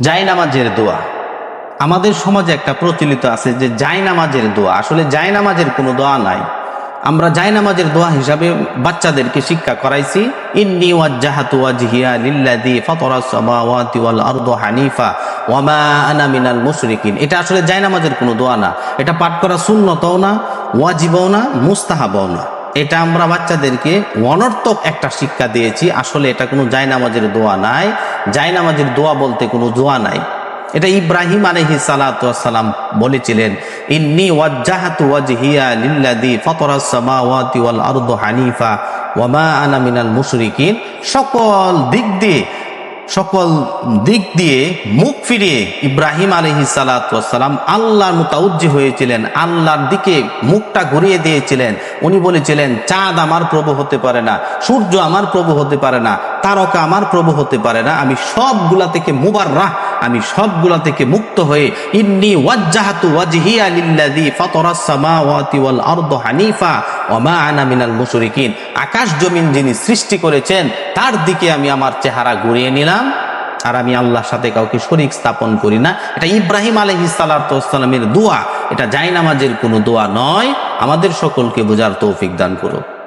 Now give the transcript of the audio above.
জাই নামাজের দোয়া। আমাদের সমাজে একটা প্রচলিত আছে যে জাই নামাজের দোয়া। আসলে জাই নামাজের কোনো দোয়া নাই। আমরা জাই নামাজের দোয়া হিসাবে বাচ্চাদেরকে শিক্ষা করাইছি, ইন্নি হানিফা ওয়ামা আনা মিনাল মুশরিকিন। এটা আসলে জাই নামাজের কোনো দোয়া না। এটা পাঠ করা সুন্নতও না, ওয়াজিবও না, মুস্তাহাবও না। এটা আমরা বাচ্চাদেরকে অনর্থক একটা শিক্ষা দিয়েছি, আসলে এটা কোনো জায়নামাজের দোয়া নাই। জায়নামাজের দোয়া বলতে কোনো দোয়া নাই। এটা ইব্রাহিম আলহি সালাম বলেছিলেন, ইন্নি ওয়াজ্জাহাতু ওয়াজহিয়া লিল্লাযী ফাতারাস সামাওয়াতি ওয়াল আরদা হানিফা ওয়ামা আনা মিনাল মুশরিকিন। সকল দিক দিয়ে সকল দিক দিয়ে মুখ ফিরিয়ে ইব্রাহিম আলহি সালাম আল্লাহর মুতাউজ্জি হয়েছিলেন, আল্লাহর দিকে মুখটা ঘুরিয়ে দিয়েছিলেন। উনি বলেছিলেন, চাঁদ আমার প্রভু হতে পারে না, সূর্য আমার প্রভু হতে পারে না তারকা আমার প্রভু হতে পারে না। আমি সবগুলা থেকে মুবাররাহ, আমি সবগুলা থেকে মুক্ত হয়ে ইন্নি ওয়াজ্জাহাতু ওয়াজহিয়া লিল্লাযী ফাতারাস সামাওয়াতি ওয়াল আরদা হানিফা ওয়া মা আনা মিনাল মুশরিকিন। আকাশ জমিন যিনি সৃষ্টি করেছেন, তার দিকে আমি আমার চেহারা ঘুরিয়ে নিলাম। আর আমি আল্লাহর সাথে কাউকে শরিক স্থাপন করি না। এটা ইব্রাহিম আলহিস সালামের দোয়া। এটা জাইনামাজের কোনো দোয়া নয়। আমাদের সকলকে বোঝার তৌফিক দান করুক।